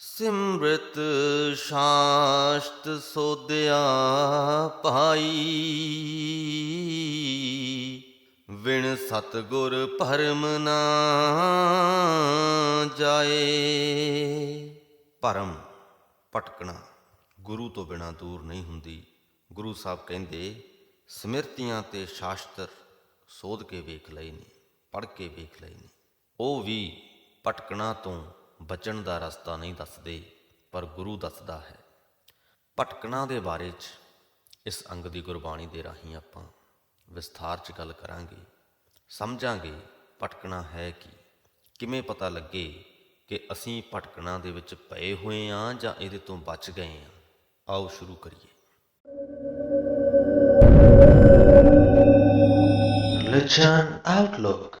ਸਿਮਰਤ ਸ਼ਾਸਤ ਸੋਧਿਆ ਭਾਈ। ਵਿਣ ਸਤਗੁਰ ਭਰਮ ਨਾ ਜਾਏ। ਭਰਮ ਭਟਕਣਾ ਗੁਰੂ ਤੋਂ ਬਿਨਾ ਦੂਰ ਨਹੀਂ ਹੁੰਦੀ। ਗੁਰੂ ਸਾਹਿਬ ਕਹਿੰਦੇ, ਸਮਿਰਤੀਆਂ ਤੇ ਸ਼ਾਸਤਰ ਸੋਧ ਕੇ ਵੇਖ ਲਏ ਨੇ, ਪੜ੍ਹ ਕੇ ਵੇਖ ਲਏ ਨੇ। ਉਹ ਵੀ ਭਟਕਣਾ ਤੋਂ ਬਚਣ ਦਾ ਰਸਤਾ ਨਹੀਂ ਦੱਸਦੇ, ਪਰ ਗੁਰੂ ਦੱਸਦਾ ਹੈ। ਭਟਕਣਾ ਦੇ ਬਾਰੇ 'ਚ ਇਸ ਅੰਗ ਦੀ ਗੁਰਬਾਣੀ ਦੇ ਰਾਹੀਂ ਆਪਾਂ ਵਿਸਥਾਰ 'ਚ ਗੱਲ ਕਰਾਂਗੇ। ਸਮਝਾਂਗੇ ਭਟਕਣਾ ਹੈ ਕੀ? ਕਿਵੇਂ ਪਤਾ ਲੱਗੇ ਕਿ ਅਸੀਂ ਭਟਕਣਾ ਦੇ ਵਿੱਚ ਪਏ ਹੋਏ ਆਂ ਜਾਂ ਇਹਦੇ ਤੋਂ ਬਚ ਗਏ ਆਂ? ਆਓ ਸ਼ੁਰੂ ਕਰੀਏ। Religion, Outlook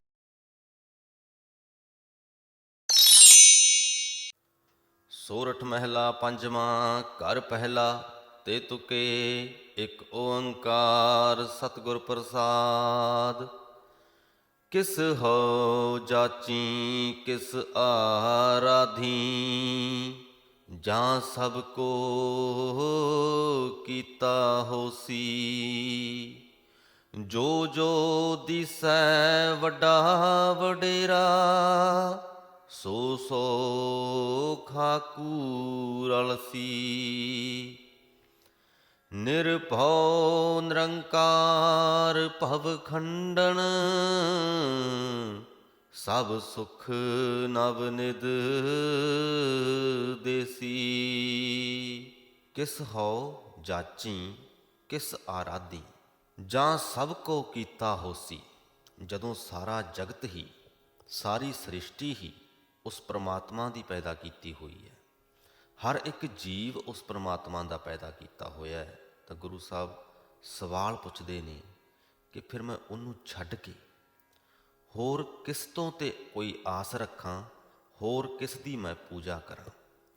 ਸੋਰਠ ਮਹਿਲਾ ਪੰਜਵਾਂ, ਘਰ ਪਹਿਲਾ, ਤੇ ਤੁਕੇ ਇੱਕ ਓੰਕਾਰ ਸਤਿਗੁਰ ਪ੍ਰਸਾਦ। ਕਿਸ ਹੋ ਜਾਚੀ, ਕਿਸ ਆਰਾਧੀ, ਜਾਂ ਸਭ ਕੋ ਕੀਤਾ ਹੋਸੀ। ਜੋ ਜੋ ਦਿਸੈ, ਵੱਡਾ ਵਡੇਰਾ ਸੋ ਸੋ ਖਾਕੂ ਰਲਸੀ ਨਿਰਭਉ ਨਿਰੰਕਾਰ ਭਵ ਖੰਡਨ, ਸਭ ਸੁਖ ਨਵ ਨਿਦ ਦੇਸੀ। ਕਿਸ ਹੋ ਜਾਚੀ, ਕਿਸ ਆਰਾਧੀ, ਜਾਂ ਸਭ ਕੋ ਕੀਤਾ ਹੋਸੀ, ਜਦੋਂ ਸਾਰਾ ਜਗਤ ਹੀ, ਸਾਰੀ ਸ੍ਰਿਸ਼ਟੀ ਹੀ ਉਸ ਪ੍ਰਮਾਤਮਾ ਦੀ ਪੈਦਾ ਕੀਤੀ ਹੋਈ ਹੈ। ਹਰ ਇੱਕ ਜੀਵ ਉਸ ਪ੍ਰਮਾਤਮਾ ਦਾ ਪੈਦਾ ਕੀਤਾ ਹੋਇਆ ਹੈ। ਤਾਂ ਗੁਰੂ ਸਾਹਿਬ ਸਵਾਲ ਪੁੱਛਦੇ ਨੇ ਕਿ ਫਿਰ ਮੈਂ ਉਹਨੂੰ ਛੱਡ ਕੇ ਹੋਰ ਕਿਸ ਤੋਂ ਤੇ ਕੋਈ ਆਸ ਰੱਖਾਂ, ਹੋਰ ਕਿਸ ਦੀ ਮੈਂ ਪੂਜਾ ਕਰਾਂ?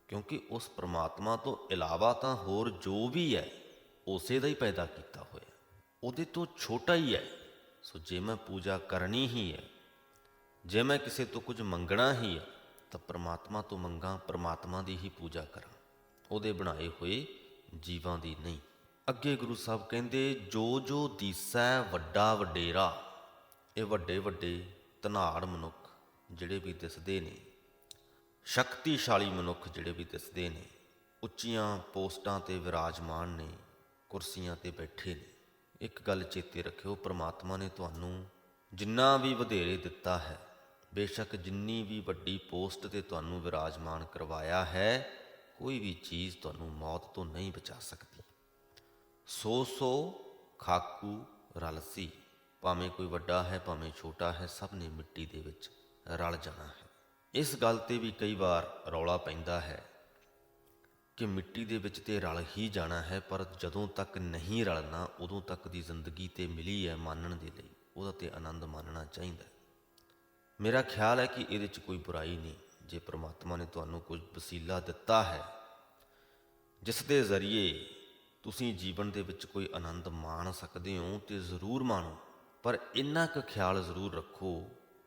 ਕਿਉਂਕਿ ਉਸ ਪ੍ਰਮਾਤਮਾ ਤੋਂ ਇਲਾਵਾ ਤਾਂ ਹੋਰ ਜੋ ਵੀ ਹੈ, ਉਸੇ ਦਾ ਹੀ ਪੈਦਾ ਕੀਤਾ ਹੋਇਆ। ਉਹਦੇ ਤੋਂ ਛੋਟਾ ਹੀ ਹੈ। ਸੋ ਜੇ ਮੈਂ ਪੂਜਾ ਕਰਨੀ ਹੀ ਹੈ ਜੇ ਮੈਂ ਕਿਸੇ ਤੋਂ ਕੁਝ ਮੰਗਣਾ ਹੀ ਹੈ ਤਾਂ ਪ੍ਰਮਾਤਮਾ ਤੋਂ ਮੰਗਾ, ਪ੍ਰਮਾਤਮਾ ਦੀ ਹੀ ਪੂਜਾ ਕਰਾਂ। ਉਹਦੇ ਬਣਾਏ ਹੋਏ ਜੀਵਾਂ ਦੀ ਨਹੀਂ। ਅੱਗੇ ਗੁਰੂ ਸਾਹਿਬ ਕਹਿੰਦੇ, ਜੋ ਜੋ ਦੀਸੈ ਵੱਡਾ ਵਡੇਰਾ, ਇਹ ਵੱਡੇ ਵੱਡੇ ਧਨਾੜ ਮਨੁੱਖ ਜਿਹੜੇ ਵੀ ਦਿਸਦੇ ਨੇ, ਸ਼ਕਤੀਸ਼ਾਲੀ ਮਨੁੱਖ ਜਿਹੜੇ ਵੀ ਦਿਸਦੇ ਨੇ, ਉੱਚੀਆਂ ਪੋਸਟਾਂ ਤੇ ਵਿਰਾਜਮਾਨ ਨੇ, ਕੁਰਸੀਆਂ ਤੇ ਬੈਠੇ ਨੇ, ਇੱਕ ਗੱਲ ਚੇਤੇ ਰੱਖਿਓ, ਪ੍ਰਮਾਤਮਾ ਨੇ ਤੁਹਾਨੂੰ ਜਿੰਨਾ ਵੀ ਵਧੇਰੇ ਦਿੱਤਾ ਹੈ ਬੇਸ਼ੱਕ ਜਿੰਨੀ ਵੀ ਵੱਡੀ ਪੋਸਟ ਤੇ ਤੁਹਾਨੂੰ ਵਿਰਾਜਮਾਨ ਕਰਵਾਇਆ ਹੈ, ਕੋਈ ਵੀ ਚੀਜ਼ ਤੁਹਾਨੂੰ ਮੌਤ ਤੋਂ ਨਹੀਂ ਬਚਾ ਸਕਦੀ। ਸੋ ਸੋ ਖਾਕੂ ਰਲਸੀ, ਭਾਵੇਂ ਕੋਈ ਵੱਡਾ ਹੈ, ਭਾਵੇਂ ਛੋਟਾ ਹੈ, ਸਭ ਨੇ ਮਿੱਟੀ ਦੇ ਵਿੱਚ ਰਲ ਜਾਣਾ ਹੈ। ਇਸ ਗੱਲ ਤੇ ਵੀ ਕਈ ਵਾਰ ਰੌਲਾ ਪੈਂਦਾ ਹੈ ਕਿ ਮਿੱਟੀ ਦੇ ਵਿੱਚ ਤੇ ਰਲ ਹੀ ਜਾਣਾ ਹੈ, ਪਰ ਜਦੋਂ ਤੱਕ ਨਹੀਂ ਰਲਣਾ, ਉਦੋਂ ਤੱਕ ਦੀ ਜ਼ਿੰਦਗੀ ਤੇ ਮਿਲੀ ਹੈ ਮਾਨਣ ਦੇ ਲਈ, ਉਹਦਾ ਤੇ ਆਨੰਦ ਮਾਣਨਾ ਚਾਹੀਦਾ ਹੈ। ਮੇਰਾ ਖਿਆਲ ਹੈ ਕਿ ਇਹਦੇ 'ਚ ਕੋਈ ਬੁਰਾਈ ਨਹੀਂ, ਜੇ ਪ੍ਰਮਾਤਮਾ ਨੇ ਤੁਹਾਨੂੰ ਕੁਝ ਵਸੀਲਾ ਦਿੱਤਾ ਹੈ। ਜਿਸ ਦੇ ਜ਼ਰੀਏ ਤੁਸੀਂ ਜੀਵਨ ਦੇ ਵਿੱਚ ਕੋਈ ਆਨੰਦ ਮਾਣ ਸਕਦੇ ਹੋ ਤੇ ਜ਼ਰੂਰ ਮਾਣੋ, ਪਰ ਇੰਨਾ ਕੁ ਖਿਆਲ ਜ਼ਰੂਰ ਰੱਖੋ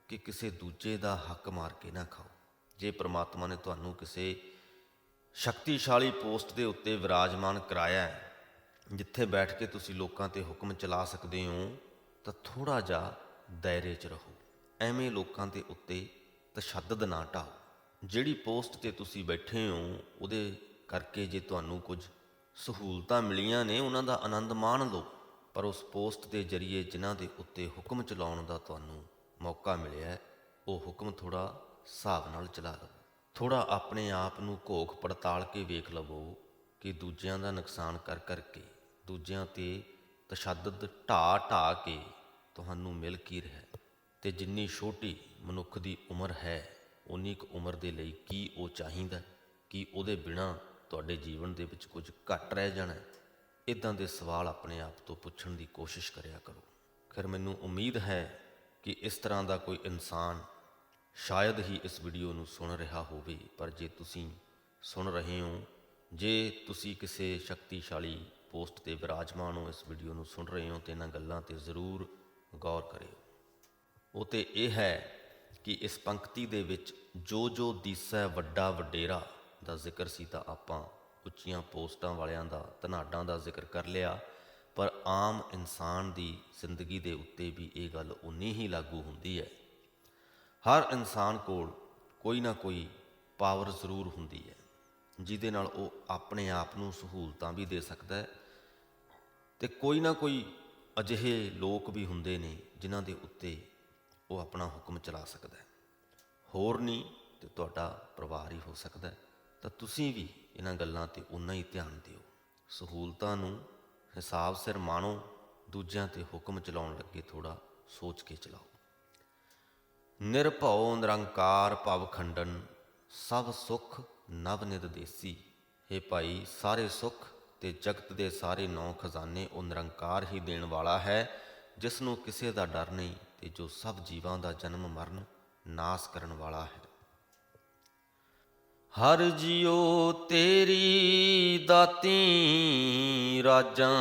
ਕਿ ਕਿਸੇ ਦੂਜੇ ਦਾ ਹੱਕ ਮਾਰ ਕੇ ਨਾ ਖਾਓ। ਜੇ ਪ੍ਰਮਾਤਮਾ ਨੇ ਤੁਹਾਨੂੰ ਕਿਸੇ ਸ਼ਕਤੀਸ਼ਾਲੀ ਪੋਸਟ ਦੇ ਉੱਤੇ ਵਿਰਾਜਮਾਨ ਕਰਾਇਆ ਹੈ, ਜਿੱਥੇ ਬੈਠ ਕੇ ਤੁਸੀਂ ਲੋਕਾਂ ਤੇ ਹੁਕਮ ਚਲਾ ਸਕਦੇ ਹੋ, ਤਾਂ ਥੋੜਾ ਜਿਹਾ ਦਾਇਰੇ 'ਚ ਰਹੋ। ਐਵੇਂ ਲੋਕਾਂ ਦੇ ਉੱਤੇ ਤਸ਼ੱਦਦ ਨਾ ਢਾਓ। ਜਿਹੜੀ ਪੋਸਟ ਤੇ ਤੁਸੀਂ ਬੈਠੇ ਹੋ, ਉਹਦੇ ਕਰਕੇ ਜੇ ਤੁਹਾਨੂੰ ਕੁਝ ਸਹੂਲਤਾਂ ਮਿਲੀਆਂ ਨੇ, ਉਹਨਾਂ ਦਾ ਆਨੰਦ ਮਾਣ ਲਓ। ਪਰ ਉਸ ਪੋਸਟ ਦੇ ਜ਼ਰੀਏ ਜਿਨ੍ਹਾਂ ਦੇ ਉੱਤੇ ਹੁਕਮ ਚਲਾਉਣ ਦਾ ਤੁਹਾਨੂੰ ਮੌਕਾ ਮਿਲਿਆ, ਉਹ ਹੁਕਮ ਥੋੜਾ ਹਿਸਾਬ ਨਾਲ ਚਲਾ ਲਓ। ਥੋੜਾ ਆਪਣੇ ਆਪ ਨੂੰ ਘੋਖ ਪੜਤਾਲ ਕੇ ਵੇਖ ਲਵੋ ਕਿ ਦੂਜਿਆਂ ਦਾ ਨੁਕਸਾਨ ਕਰ ਕਰਕੇ ਦੂਜਿਆਂ ਤੇ ਤਸ਼ੱਦਦ ਢਾ ਢਾ ਕੇ ਤੁਹਾਨੂੰ ਮਿਲ ਕੀ ਰਿਹਾ। ਤੇ ਜਿੰਨੀ ਛੋਟੀ ਮਨੁੱਖ ਦੀ ਉਮਰ ਹੈ ਉਨੀ ਕੁ ਉਮਰ ਦੇ ਲਈ ਕੀ ਉਹ ਚਾਹੀਦਾ ਕੀ ਉਹਦੇ ਬਿਨਾ ਤੁਹਾਡੇ ਜੀਵਨ ਦੇ ਵਿੱਚ ਕੁਝ ਘੱਟ ਰਹਿ ਜਾਣਾ ਇਦਾਂ ਦੇ ਸਵਾਲ ਆਪਣੇ ਆਪ ਤੋਂ ਪੁੱਛਣ ਦੀ ਕੋਸ਼ਿਸ਼ ਕਰਿਆ ਕਰੋ। ਫਿਰ ਮੈਨੂੰ ਉਮੀਦ ਹੈ ਕਿ ਇਸ ਤਰ੍ਹਾਂ ਦਾ ਕੋਈ ਇਨਸਾਨ ਸ਼ਾਇਦ ਹੀ ਇਸ ਵੀਡੀਓ ਨੂੰ ਸੁਣ ਰਿਹਾ ਹੋਵੇ, ਪਰ ਜੇ ਤੁਸੀਂ ਸੁਣ ਰਹੇ ਹੋ, ਜੇ ਤੁਸੀਂ ਕਿਸੇ ਸ਼ਕਤੀਸ਼ਾਲੀ ਪੋਸਟ ਤੇ ਵਿਰਾਜਮਾਨ ਹੋ ਇਸ ਵੀਡੀਓ ਨੂੰ ਸੁਣ ਰਹੇ ਹੋ, ਤੇ ਇਹਨਾਂ ਗੱਲਾਂ ਤੇ ਜ਼ਰੂਰ ਗੌਰ ਕਰਿਓ। ਉਹ ਤੇ ਇਹ ਹੈ ਕਿ ਇਸ ਪੰਕਤੀ ਦੇ ਵਿੱਚ ਜੋ ਜੋ ਦੀਸੈ ਵੱਡਾ ਵਡੇਰਾ ਦਾ ਜ਼ਿਕਰ ਸੀ ਤਾਂ ਆਪਾਂ ਉੱਚੀਆਂ ਪੋਸਟਾਂ ਵਾਲਿਆਂ ਦਾ, ਧਨਾਡਾਂ ਦਾ ਜ਼ਿਕਰ ਕਰ ਲਿਆ। ਪਰ ਆਮ ਇਨਸਾਨ ਦੀ ਜ਼ਿੰਦਗੀ ਦੇ ਉੱਤੇ ਵੀ ਇਹ ਗੱਲ ਉਨੀ ਹੀ ਲਾਗੂ ਹੁੰਦੀ ਹੈ। ਹਰ ਇਨਸਾਨ ਕੋਲ ਕੋਈ ਨਾ ਕੋਈ ਪਾਵਰ ਜ਼ਰੂਰ ਹੁੰਦੀ ਹੈ, ਜਿਹਦੇ ਨਾਲ ਉਹ ਆਪਣੇ ਆਪ ਨੂੰ ਸਹੂਲਤਾਂ ਵੀ ਦੇ ਸਕਦਾ ਹੈ ਤੇ ਕੋਈ ਨਾ ਕੋਈ ਅਜਿਹੇ ਲੋਕ ਵੀ ਹੁੰਦੇ ਨੇ ਜਿਨ੍ਹਾਂ ਦੇ ਉੱਤੇ ਉਹ ਆਪਣਾ ਹੁਕਮ ਚਲਾ ਸਕਦਾ ਹੈ। ਹੋਰ ਨਹੀਂ ਤੇ ਤੁਹਾਡਾ ਪਰਿਵਾਰ ਹੀ ਹੋ ਸਕਦਾ ਹੈ। ਤਾਂ ਤੁਸੀਂ ਵੀ ਇਹਨਾਂ ਗੱਲਾਂ ਤੇ ਉਨਾ ਹੀ ਧਿਆਨ ਦਿਓ। ਸਹੂਲਤਾਂ ਨੂੰ ਹਿਸਾਬ ਸਿਰ ਮਾਣੋ, ਦੂਜਿਆਂ ਤੇ ਹੁਕਮ ਚਲਾਉਣ ਲੱਗੇ ਥੋੜਾ ਸੋਚ ਕੇ ਚਲਾਓ। ਨਿਰਭਉ ਨਿਰੰਕਾਰ ਭਵ ਖੰਡਨ, ਸਭ ਸੁਖ ਨਵ ਨਿਰਦੇਸੀ हे ਭਾਈ, ਸਾਰੇ ਸੁਖ ਤੇ ਜਗਤ ਦੇ ਸਾਰੇ ਨੌ ਖਜ਼ਾਨੇ ਉਹ ਨਿਰੰਕਾਰ ਹੀ ਦੇਣ ਵਾਲਾ ਹੈ ਜਿਸ ਨੂੰ ਕਿਸੇ ਦਾ ਡਰ ਨਹੀਂ। ਤੇ ਜੋ ਸਭ ਜੀਵਾਂ ਦਾ ਜਨਮ ਮਰਨ, ਨਾਸ ਕਰਨ ਵਾਲਾ ਹੈ। ਹਰ ਜਿਉ ਤੇਰੀ ਦਾਤੀ ਰਾਜਾਂ,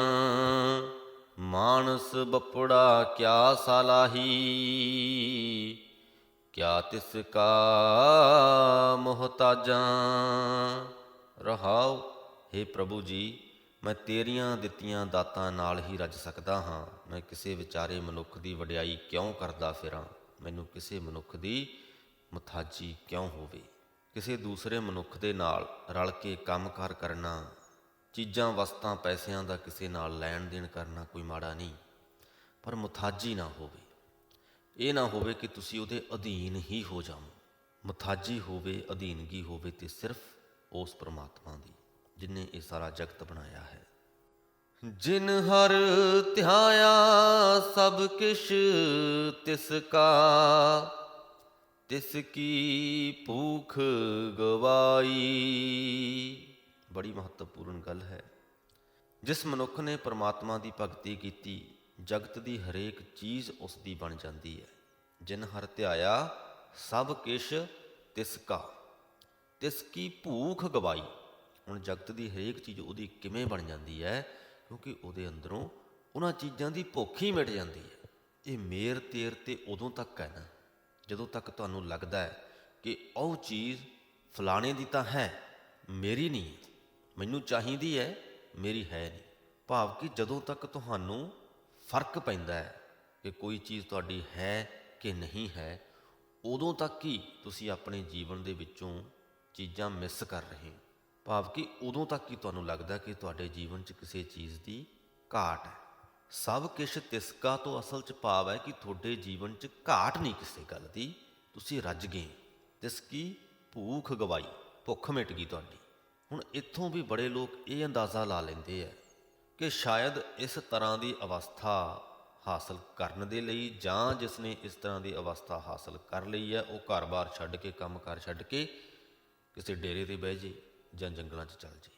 ਮਾਨਸ ਬਪੜਾ ਕਿਆ ਸਲਾਹੀ, ਕਿਆ ਤਿਸ ਕਾ ਮੁਹਤਾਜਾਂ। ਰਹਾਉ हे ਪ੍ਰਭੂ ਜੀ, ਮੈਂ ਤੇਰੀਆਂ ਦਿੱਤੀਆਂ ਦਾਤਾਂ ਨਾਲ ਹੀ ਰੱਜ ਸਕਦਾ ਹਾਂ। ਮੈਂ ਕਿਸੇ ਵਿਚਾਰੇ ਮਨੁੱਖ ਦੀ ਵਡਿਆਈ ਕਿਉਂ ਕਰਦਾ ਫਿਰਾਂ? ਮੈਨੂੰ ਕਿਸੇ ਮਨੁੱਖ ਦੀ ਮੁਥਾਜੀ ਕਿਉਂ ਹੋਵੇ? ਕਿਸੇ ਦੂਸਰੇ ਮਨੁੱਖ ਦੇ ਨਾਲ ਰਲ ਕੇ ਕੰਮਕਾਰ ਕਰਨਾ, ਚੀਜ਼ਾਂ, ਵਸਤਾਂ, ਪੈਸਿਆਂ ਦਾ ਕਿਸੇ ਨਾਲ ਲੈਣ ਦੇਣ ਕਰਨਾ ਕੋਈ ਮਾੜਾ ਨਹੀਂ। ਪਰ ਮੁਥਾਜੀ ਨਾ ਹੋਵੇ। ਇਹ ਨਾ ਹੋਵੇ ਕਿ ਤੁਸੀਂ ਉਹਦੇ ਅਧੀਨ ਹੀ ਹੋ ਜਾਓ ਮੁਥਾਜੀ ਹੋਵੇ, ਅਧੀਨਗੀ ਹੋਵੇ ਤੇ ਸਿਰਫ ਉਸ ਪ੍ਰਮਾਤਮਾ ਦੀ, ਜਿਨੇ ਇਹ ਸਾਰਾ ਜਗਤ ਬਣਾਇਆ ਹੈ। ਜਿਨ ਹਰ ਧਿਆਇਆ ਸਭ ਕਿਛ ਤਿਸ ਕਾ, ਤਿਸ ਕੀ ਭੂਖ ਗਵਾਈ। ਬੜੀ ਮਹੱਤਵਪੂਰਨ ਗੱਲ ਹੈ। ਜਿਸ ਮਨੁੱਖ ਨੇ ਪ੍ਰਮਾਤਮਾ ਦੀ ਭਗਤੀ ਕੀਤੀ, ਜਗਤ ਦੀ ਹਰੇਕ ਚੀਜ਼ ਉਸ ਦੀ ਬਣ ਜਾਂਦੀ ਹੈ। ਜਿਨ ਹਰ ਧਿਆਇਆ ਸਭ ਕਿਛ ਤਿਸ ਕਾ, ਤਿਸ ਕੀ ਭੂਖ ਗਵਾਈ। ਹੁਣ ਜਗਤ ਦੀ ਹਰੇਕ ਚੀਜ਼ ਉਹਦੀ ਕਿਵੇਂ ਬਣ ਜਾਂਦੀ ਹੈ? ਕਿਉਂਕਿ ਉਹਦੇ ਅੰਦਰੋਂ ਉਹਨਾਂ ਚੀਜ਼ਾਂ ਦੀ ਭੁੱਖ ਹੀ ਮਿਟ ਜਾਂਦੀ ਹੈ। ਇਹ ਮੇਰ ਤੇਰ ਤੇ ਉਦੋਂ ਤੱਕ ਹੈ ਨਾ, ਜਦੋਂ ਤੱਕ ਤੁਹਾਨੂੰ ਲੱਗਦਾ ਹੈ ਕਿ ਉਹ ਚੀਜ਼ ਫਲਾਣੇ ਦੀ ਤਾਂ ਹੈ, ਮੇਰੀ ਨਹੀਂ ਮੈਨੂੰ ਚਾਹੀਦੀ ਹੈ, ਮੇਰੀ ਹੈ ਨਹੀਂ। ਭਾਵ ਕਿ ਜਦੋਂ ਤੱਕ ਤੁਹਾਨੂੰ ਫ਼ਰਕ ਪੈਂਦਾ ਹੈ ਕਿ ਕੋਈ ਚੀਜ਼ ਤੁਹਾਡੀ ਹੈ ਕਿ ਨਹੀਂ ਹੈ, ਉਦੋਂ ਤੱਕ ਹੀ ਤੁਸੀਂ ਆਪਣੇ ਜੀਵਨ ਦੇ ਵਿੱਚੋਂ ਚੀਜ਼ਾਂ ਮਿਸ ਕਰ ਰਹੇ ਹੋ। ਭਾਵ ਕਿ ਉਦੋਂ ਤੱਕ ਹੀ ਤੁਹਾਨੂੰ ਲੱਗਦਾ ਕਿ ਤੁਹਾਡੇ ਜੀਵਨ 'ਚ ਕਿਸੇ ਚੀਜ਼ ਦੀ ਘਾਟ ਹੈ। ਸਭ ਕਿਛ ਤਿਸਕਾ ਤੋਂ ਅਸਲ 'ਚ ਭਾਵ ਹੈ ਕਿ ਤੁਹਾਡੇ ਜੀਵਨ 'ਚ ਘਾਟ ਨਹੀਂ ਕਿਸੇ ਗੱਲ ਦੀ। ਤੁਸੀਂ ਰੱਜ ਗਏ, ਤਿਸਕੀ, ਭੂਖ ਗਵਾਈ, ਭੁੱਖ ਮਿਟ ਗਈ ਤੁਹਾਡੀ। ਹੁਣ ਇੱਥੋਂ ਵੀ ਬੜੇ ਲੋਕ ਇਹ ਅੰਦਾਜ਼ਾ ਲਾ ਲੈਂਦੇ ਆ ਕਿ ਸ਼ਾਇਦ ਇਸ ਤਰ੍ਹਾਂ ਦੀ ਅਵਸਥਾ ਹਾਸਲ ਕਰਨ ਦੇ ਲਈ ਜਾਂ ਜਿਸ ਨੇ ਇਸ ਤਰ੍ਹਾਂ ਦੀ ਅਵਸਥਾ ਹਾਸਲ ਕਰ ਲਈ ਹੈ, ਉਹ ਘਰ-ਬਾਰ ਛੱਡ ਕੇ ਕੰਮ-ਕਾਰ ਛੱਡ ਕੇ ਕਿਸੇ ਡੇਰੇ ਤੇ ਬਹਿ ਜੇ ਜਾਂ ਜੰਗਲਾਂ 'ਚ ਚੱਲ ਜੇ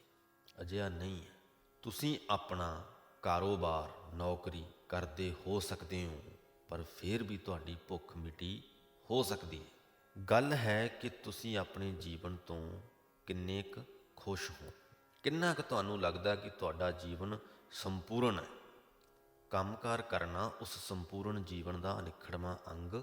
ਅਜਿਹਾ ਨਹੀਂ ਹੈ। ਤੁਸੀਂ ਆਪਣਾ ਕਾਰੋਬਾਰ, ਨੌਕਰੀ ਕਰਦੇ ਹੋ ਸਕਦੇ ਹੋ, ਪਰ ਫਿਰ ਵੀ ਤੁਹਾਡੀ ਭੁੱਖ ਮਿਟੀ ਹੋ ਸਕਦੀ ਹੈ। ਗੱਲ ਹੈ ਕਿ ਤੁਸੀਂ ਆਪਣੇ ਜੀਵਨ ਤੋਂ ਕਿੰਨੇ ਕੁ ਖੁਸ਼ ਹੋ। ਕਿੰਨਾ ਕੁ ਤੁਹਾਨੂੰ ਲੱਗਦਾ ਕਿ ਤੁਹਾਡਾ ਜੀਵਨ ਸੰਪੂਰਨ ਹੈ। ਕੰਮਕਾਰ ਕਰਨਾ ਉਸ ਸੰਪੂਰਨ ਜੀਵਨ ਦਾ ਅਨਿਖੜਵਾਂ ਅੰਗ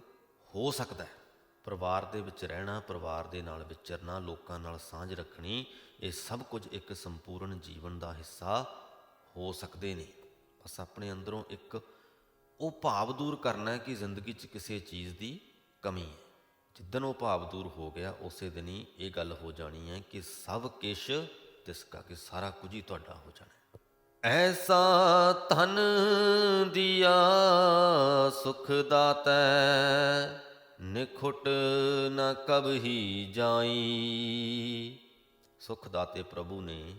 ਹੋ ਸਕਦਾ ਹੈ। ਪਰਿਵਾਰ ਦੇ ਵਿੱਚ ਰਹਿਣਾ, ਪਰਿਵਾਰ ਦੇ ਨਾਲ ਵਿਚਰਨਾ, ਲੋਕਾਂ ਨਾਲ ਸਾਂਝ ਰੱਖਣੀ, ਇਹ ਸਭ ਕੁਝ ਇੱਕ ਸੰਪੂਰਨ ਜੀਵਨ ਦਾ ਹਿੱਸਾ ਹੋ ਸਕਦੇ ਨੇ। ਬਸ ਆਪਣੇ ਅੰਦਰੋਂ ਇੱਕ ਉਹ ਭਾਵ ਦੂਰ ਕਰਨਾ ਹੈ ਕਿ ਜ਼ਿੰਦਗੀ 'ਚ ਕਿਸੇ ਚੀਜ਼ ਦੀ ਕਮੀ ਹੈ। ਜਿੱਦਨ ਉਹ ਭਾਵ ਦੂਰ ਹੋ ਗਿਆ, ਉਸੇ ਦਿਨ ਹੀ ਇਹ ਗੱਲ ਹੋ ਜਾਣੀ ਹੈ ਕਿ ਸਭ ਕਿਛ ਤਿਸਕਾ ਕਿ ਸਾਰਾ ਕੁਝ ਹੀ ਤੁਹਾਡਾ ਹੋ ਜਾਣਾ ਐਸਾ ਧਨ ਦਿਆ ਸੁਖ ਦਾਤੈ ਨਿਖੁਟ ਨ ਕਬਹੀ ਜਾਈ। ਸੁਖ ਦਾਤੇ ਪ੍ਰਭੂ ਨੇ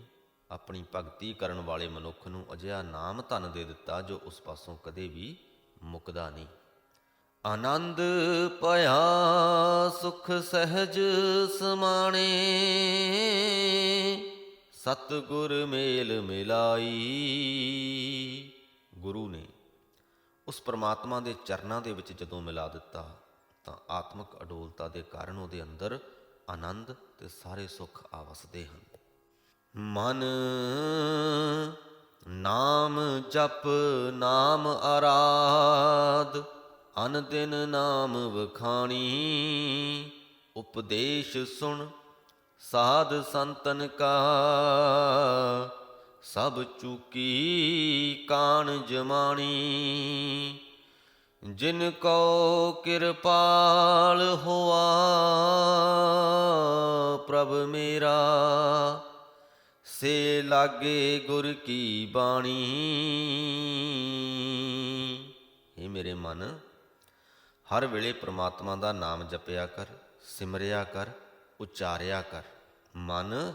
ਆਪਣੀ ਭਗਤੀ ਕਰਨ ਵਾਲੇ ਮਨੁੱਖ ਨੂੰ ਅਜਿਹਾ ਨਾਮ ਧਨ ਦੇ ਦਿੱਤਾ ਜੋ ਉਸ ਪਾਸੋਂ ਕਦੇ ਵੀ ਮੁੱਕਦਾ ਨਹੀਂ। ਆਨੰਦ ਭਇਆ ਸੁਖ ਸਹਿਜ ਸਮਾਣੇ, ਸਤਿਗੁਰ ਮੇਲ ਮਿਲਾਈ। ਗੁਰੂ ਨੇ ਉਸ ਪ੍ਰਮਾਤਮਾ ਦੇ ਚਰਨਾਂ ਦੇ ਵਿੱਚ ਜਦੋਂ ਮਿਲਾ ਦਿੱਤਾ ਤਾਂ ਆਤਮਿਕ ਅਡੋਲਤਾ ਦੇ ਕਾਰਨ ਉਹਦੇ ਅੰਦਰ ਆਨੰਦ ਤੇ ਸਾਰੇ ਸੁੱਖ ਆ ਵਸਦੇ ਹਨ। ਮਨ ਨਾਮ ਜਪ, ਨਾਮ ਆਰਾਧ, ਅਨ ਦਿਨ ਨਾਮ ਵਖਾਣੀ, ਉਪਦੇਸ਼ ਸੁਣ, ਸਾਧ ਸੰਤਨ ਕਾ, ਸਭ ਚੁਕੀ ਕਾਣ ਜਮਾਣੀ। ਜਿਨ ਕੋ ਕਿਰਪਾਲ ਹੋਆ, ਪ੍ਰਭ ਮੇਰਾ, ਸੇ ਲਾਗੇ ਗੁਰ ਕੀ ਬਾਣੀ। हे ਮੇਰੇ ਮਨ, ਹਰ ਵੇਲੇ ਪ੍ਰਮਾਤਮਾ ਦਾ ਨਾਮ ਜਪਿਆ ਕਰ, ਸਿਮਰਿਆ ਕਰ, ਉਚਾਰਿਆ ਕਰ। ਮਨ,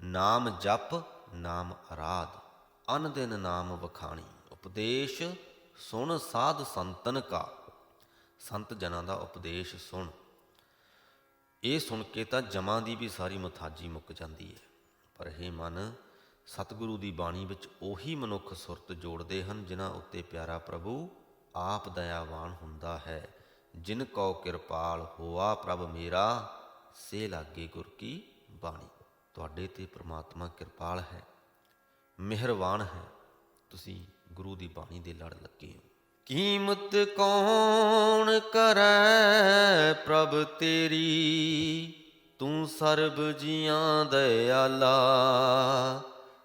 ਨਾਮ ਜਪ, ਨਾਮ ਅਰਾਧ ਅਨ ਦਿਨ ਨਾਮ ਵਖਾਣੀ। ਉਪਦੇਸ਼ ਸੁਣ ਸਾਧ ਸੰਤਨ ਕਾ। ਸੰਤ ਜਨਾਂ ਦਾ ਉਪਦੇਸ਼ ਸੁਣ। ਇਹ ਸੁਣ ਕੇ ਤਾਂ ਜਮਾਂ ਦੀ ਵੀ ਸਾਰੀ ਮੁਥਾਜੀ ਮੁੱਕ ਜਾਂਦੀ ਹੈ ਪਰ ਇਹ ਮਨ, ਸਤਿਗੁਰੂ ਦੀ ਬਾਣੀ ਵਿੱਚ ਉਹੀ ਮਨੁੱਖ ਸੁਰਤ ਜੋੜਦੇ ਹਨ ਜਿਨ੍ਹਾਂ ਉੱਤੇ ਪਿਆਰਾ ਪ੍ਰਭੂ ਆਪ ਦਇਆਵਾਨ ਹੁੰਦਾ ਹੈ। ਜਿਨ ਕੋ ਕਿਰਪਾਲ ਹੋਆ ਪ੍ਰਭ ਮੇਰਾ, ਸੇ ਲਾਗੇ ਗੁਰ ਕੀ ਬਾਣੀ। ਤੁਹਾਡੇ ਤੇ ਪ੍ਰਮਾਤਮਾ ਕਿਰਪਾਲ ਹੈ। ਮਿਹਰਬਾਨ ਹੈ। ਤੁਸੀਂ ਗੁਰੂ ਦੀ ਬਾਣੀ ਦੇ ਲੜ ਲੱਗੇ ਹੋ। ਕੀਮਤ ਕੌਣ ਕਰੈ ਪ੍ਰਭ ਤੇਰੀ? ਤੂੰ ਸਰਬ ਜੀਆਂ ਦਇਆਲਾ।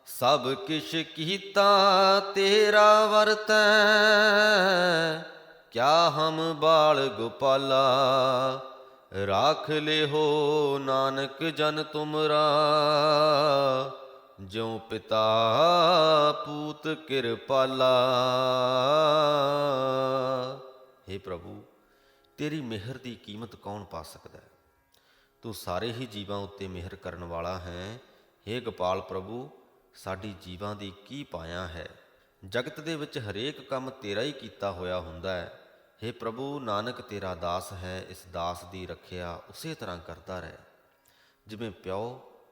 ਸਭ ਕਿਛ ਕੀਤਾ ਤੇਰਾ ਵਰਤੈ। ਕਿਆ ਹਮ ਬਾਲ ਗੋਪਾਲਾ? ਰਾਖ ਲਿਹੋ ਨਾਨਕ ਜਨ ਤੁਮਰਾ। ਜਿਉ ਪਿਤਾ ਪੂਤ ਕਿਰਪਾਲਾ हे ਪ੍ਰਭੂ ਤੇਰੀ ਮਿਹਰ ਦੀ ਕੀਮਤ ਕੌਣ ਪਾ ਸਕਦਾ ਹੈ ਤੂੰ ਸਾਰੇ ਹੀ ਜੀਵਾਂ ਉੱਤੇ ਮਿਹਰ ਕਰਨ ਵਾਲਾ ਹੈ हे ਗੋਪਾਲ ਪ੍ਰਭੂ ਸਾਡੀ ਜੀਵਾਂ ਦੀ ਕੀ ਪਾਇਆ ਹੈ ਜਗਤ ਦੇ ਵਿੱਚ ਹਰੇਕ ਕੰਮ ਤੇਰਾ ਹੀ ਕੀਤਾ ਹੋਇਆ ਹੁੰਦਾ ਹੈ हे ਪ੍ਰਭੂ ਨਾਨਕ ਤੇਰਾ ਦਾਸ ਹੈ ਇਸ ਦਾਸ ਦੀ ਰੱਖਿਆ ਉਸੇ ਤਰ੍ਹਾਂ ਕਰਦਾ ਰਹੇ ਜਿਵੇਂ ਪਿਓ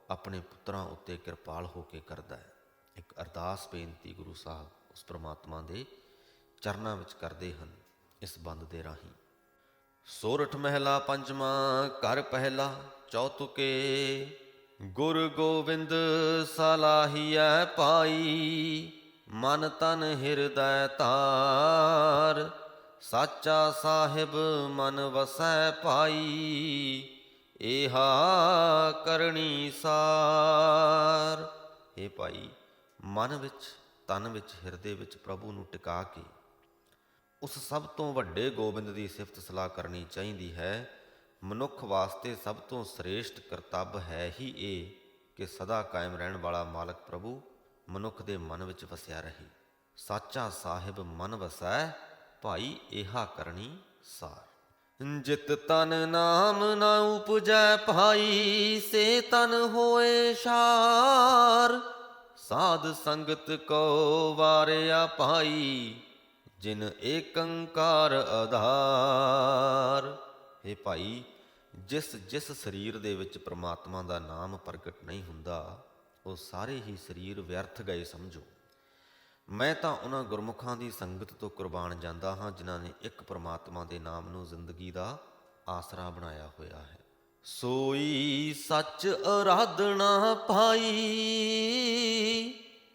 ਆਪਣੇ ਪੁੱਤਰਾਂ ਉੱਤੇ ਕਿਰਪਾਲ ਹੋ ਕੇ ਕਰਦਾ ਹੈ। ਇੱਕ ਅਰਦਾਸ ਬੇਨਤੀ ਗੁਰੂ ਸਾਹਿਬ ਉਸ ਪ੍ਰਮਾਤਮਾ ਦੇ ਚਰਨਾਂ ਵਿੱਚ ਕਰਦੇ ਹਨ, ਇਸ ਬੰਦ ਦੇ ਰਾਹੀਂ। ਸੋਰਠ ਮਹਿਲਾ ਪੰਜਵਾਂ, ਘਰ ਪਹਿਲਾ ਚੌਤੁਕੇ ਗੁਰ ਗੋਬਿੰਦ ਸਲਾਹੀਐ ਪਾਈ, ਮਨ ਤਨ ਹਿਰਦੈ ਧਾਰ, ਸਾਚਾ ਸਾਹਿਬ ਮਨ ਵਸੈ ਪਾਈ। ਏਹਾ ਕਰਨੀ ਸਾਰ। हे ਭਾਈ, ਮਨ ਵਿੱਚ, ਤਨ ਵਿੱਚ, ਹਿਰਦੇ ਵਿੱਚ ਪ੍ਰਭੂ ਨੂੰ ਟਿਕਾ ਕੇ ਉਸ ਸਭ ਤੋਂ ਵੱਡੇ ਗੋਬਿੰਦ ਦੀ ਸਿਫਤ ਸਲਾਹ ਕਰਨੀ ਚਾਹੀਦੀ ਹੈ। ਮਨੁੱਖ ਵਾਸਤੇ ਸਭ ਤੋਂ ਸ੍ਰੇਸ਼ਟ ਕਰਤੱਵ ਹੈ ਹੀ ਇਹ ਕਿ ਸਦਾ ਕਾਇਮ ਰਹਿਣ ਵਾਲਾ ਮਾਲਕ ਪ੍ਰਭੂ ਮਨੁੱਖ ਦੇ ਮਨ ਵਿੱਚ ਵਸਿਆ ਰਹੇ। ਸਾਚਾ ਸਾਹਿਬ ਮਨ ਵਸੈ, ਭਾਈ ਏਹਾ ਕਰਨੀ ਸਾਰ। ਜਿਤ ਤਨ ਨਾਮ ਨਾ ਉਪਜੈ ਭਾਈ, ਸੇ ਤਨ ਹੋਏ ਸ਼ਾਰ। ਸਾਧ ਸੰਗਤ ਕੋ ਵਾਰਿਆ ਭਾਈ, ਜਿਨ ਏਕੰਕਾਰ ਆਧਾਰ। हे ਭਾਈ, ਜਿਸ ਜਿਸ ਸਰੀਰ ਦੇ ਵਿੱਚ ਪ੍ਰਮਾਤਮਾ ਦਾ ਨਾਮ ਪ੍ਰਗਟ ਨਹੀਂ ਹੁੰਦਾ, ਉਹ ਸਾਰੇ ਹੀ ਸਰੀਰ ਵਿਅਰਥ ਗਏ ਸਮਝੋ। ਮੈਂ ਤਾਂ ਉਹਨਾਂ ਗੁਰਮੁਖਾਂ ਦੀ ਸੰਗਤ ਤੋਂ ਕੁਰਬਾਨ ਜਾਂਦਾ ਹਾਂ, ਜਿਨ੍ਹਾਂ ਨੇ ਇੱਕ ਪ੍ਰਮਾਤਮਾ ਦੇ ਨਾਮ ਨੂੰ ਜ਼ਿੰਦਗੀ ਦਾ ਆਸਰਾ ਬਣਾਇਆ ਹੋਇਆ ਹੈ। ਸੋਈ ਸੱਚ ਅਰਾਧਨਾ ਪਾਈ,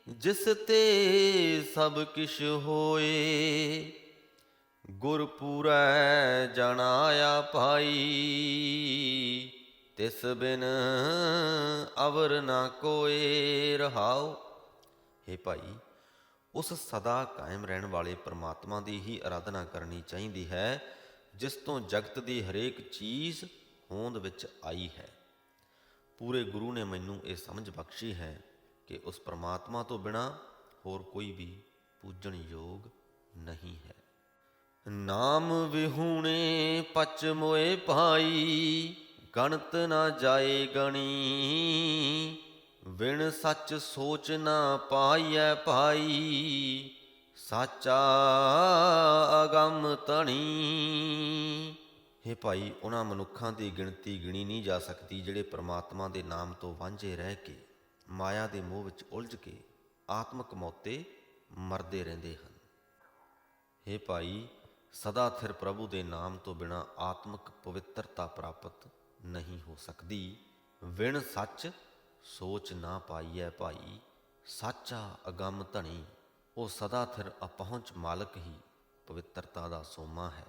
ਜਿਸ ਤੇ ਸਭ ਕਿਛ ਹੋਏ ਗੁਰ ਪੂਰੈ ਜਣਾਇਆ ਭਾਈ ਤਿਸ ਬਿਨ ਅਵਰ ਨਾ ਕੋਏ ਰਹਾਉ। हे ਭਾਈ ਉਸ ਸਦਾ ਕਾਇਮ ਰਹਿਣ ਵਾਲੇ ਪ੍ਰਮਾਤਮਾ ਦੀ ਹੀ ਆਰਾਧਨਾ ਕਰਨੀ ਚਾਹੀਦੀ ਹੈ, ਜਿਸ ਤੋਂ ਜਗਤ ਦੀ ਹਰੇਕ ਚੀਜ਼ ਹੋਂਦ ਵਿੱਚ ਆਈ ਹੈ। ਪੂਰੇ ਗੁਰੂ ਨੇ ਮੈਨੂੰ ਇਹ ਸਮਝ ਬਖਸ਼ੀ ਹੈ ਕਿ ਉਸ ਪ੍ਰਮਾਤਮਾ ਤੋਂ ਬਿਨਾ ਹੋਰ ਕੋਈ ਵੀ ਪੂਜਣ ਯੋਗ ਨਹੀਂ ਹੈ। ਨਾਮ ਵਿਹੂਣੇ ਪਚ ਮੋਏ ਭਾਈ, ਗਣਤ ਨਾ ਜਾਏ ਗਣੀ। ਵਿਣ ਸੱਚ ਸੋਚ ਨਾ ਪਾਈਐ ਭਾਈ, ਸਾਚਾ ਅਗੰਮ ਤਣੀ हे ਭਾਈ, ਉਹਨਾਂ ਮਨੁੱਖਾਂ ਦੀ ਗਿਣਤੀ ਗਿਣੀ ਨਹੀਂ ਜਾ ਸਕਦੀ ਜਿਹੜੇ ਪ੍ਰਮਾਤਮਾ ਦੇ ਨਾਮ ਤੋਂ ਵਾਂਝੇ ਰਹਿ ਕੇ, ਮਾਇਆ ਦੇ ਮੋਹ ਵਿੱਚ ਉਲਝ ਕੇ ਆਤਮਕ ਮੌਤੇ ਮਰਦੇ ਰਹਿੰਦੇ ਹਨ। हे ਭਾਈ, ਸਦਾ ਥਿਰ ਪ੍ਰਭੂ ਦੇ ਨਾਮ ਤੋਂ ਬਿਨਾ ਆਤਮਿਕ ਪਵਿੱਤਰਤਾ ਪ੍ਰਾਪਤ ਨਹੀਂ ਹੋ ਸਕਦੀ। ਵਿਣ ਸੱਚ ਸੋਚ ਨਾ ਪਾਈਐ ਭਾਈ, ਸਾਚਾ ਅਗੰਮ ਧਣੀ, ਉਹ ਸਦਾ ਥਿਰ ਅਪਹੁੰਚ ਮਾਲਕ ਹੀ, ਪਵਿੱਤਰਤਾ ਦਾ ਸੋਮਾ ਹੈ।